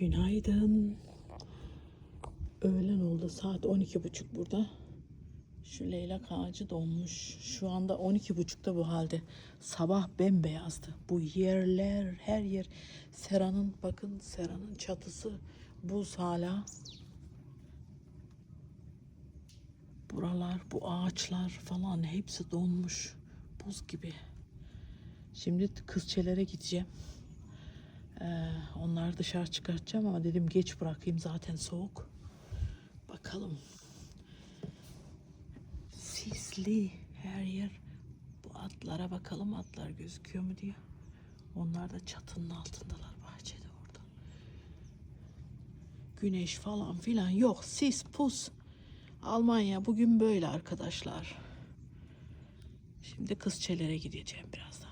Günaydın. Öğlen oldu saat 12.30 burada. Şu leylak ağacı donmuş. Şu anda 12.30'da bu halde. Sabah bembeyazdı. Bu yerler her yer. Sera'nın bakın Sera'nın çatısı buz hala. Buralar bu ağaçlar falan hepsi donmuş. Buz gibi. Şimdi kızçelere gideceğim. Ee, onları dışarı çıkartacağım ama dedim geç bırakayım zaten soğuk. Bakalım. Sisli her yer. Bu atlara bakalım atlar gözüküyor mu diye. Onlar da çatının altındalar bahçede orada. Güneş falan filan yok. Sis pus. Almanya bugün böyle arkadaşlar. Şimdi kızçelere gideceğim biraz.